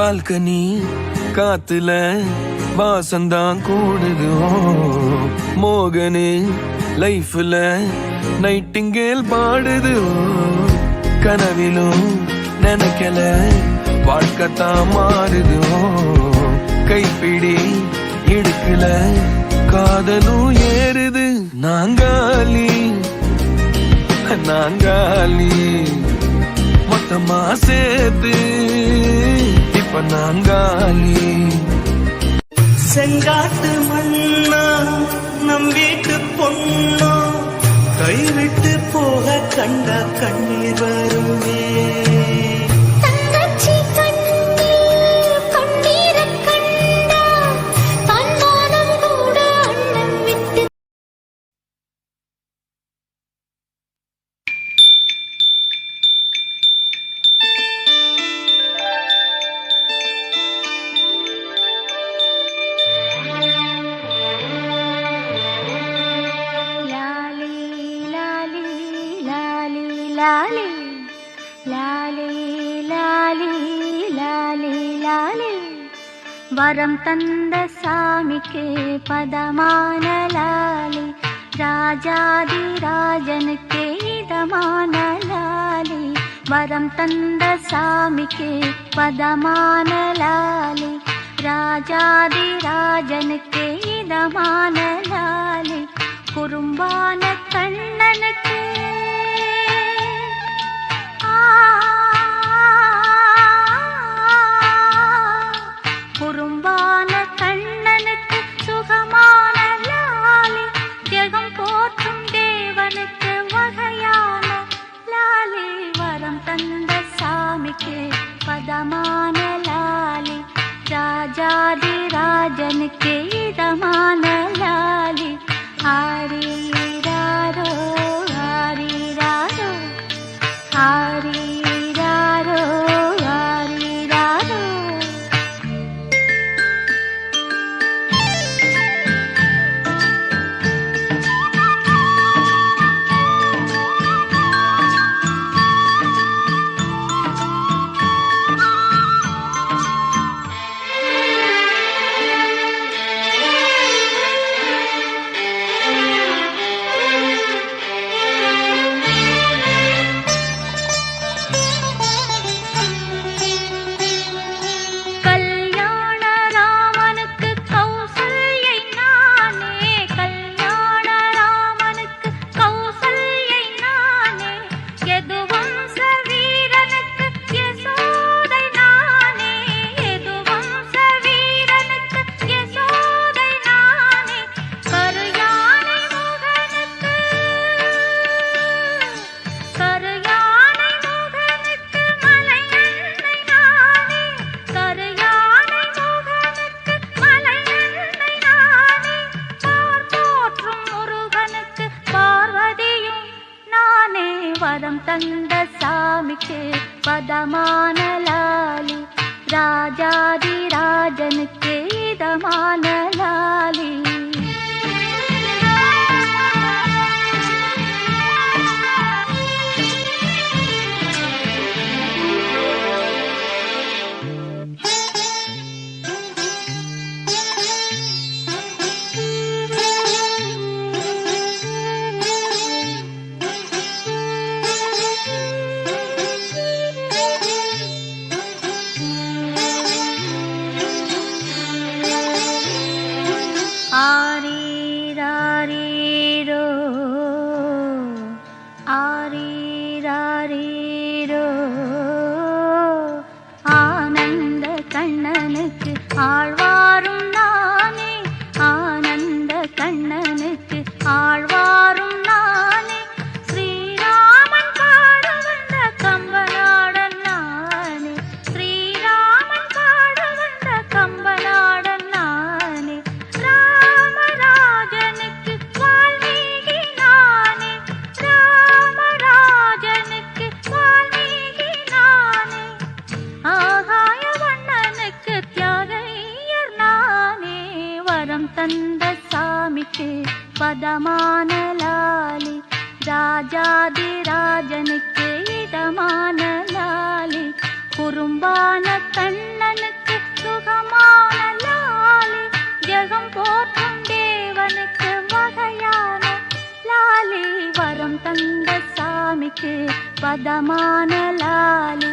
Balcony காத்துல வாசந்தான் கூடுதோ. மோகனு லைஃப்ல Nightingale பாடுது. கனவிலும் நினைக்கல வாழ்க்கத்தான் மாறுதோ. கைப்பிடி இடுக்கல காதலும் ஏறுது. நாங்காலி நாங்காலி மொத்தமா சேர்த்து இப்ப செங்காட்டு மண்ணா நம் வீட்டு பொண்ணா கைவிட்டு போக கண்ட கண்ணீர் வருமே. लाले लाले लाले लाले लाले। वरं तन्द सामिके पदमान लाले राजादिराजनके राजन लाले। वरं तन्द सामिके पदमान लाले राजादिराजनके राजन लाले। कुरुम्बान कण्णनके राजन के रमान लाली हरि पदमानला राजादिराजन के केदमानल ராரீரோ ஆனந்த கண்ணனுக்கு ஆழ்வ தந்த சாமிக்கு பதமான லாலி ராஜாதி ராஜனுக்கு இதமான லாலி குறும்பான கண்ணனுக்கு சுகமான லாலி ஜெகம் போற்றும் தேவனுக்கு வகையான லாலி வரம் தந்த சாமிக்கு பதமான லாலி.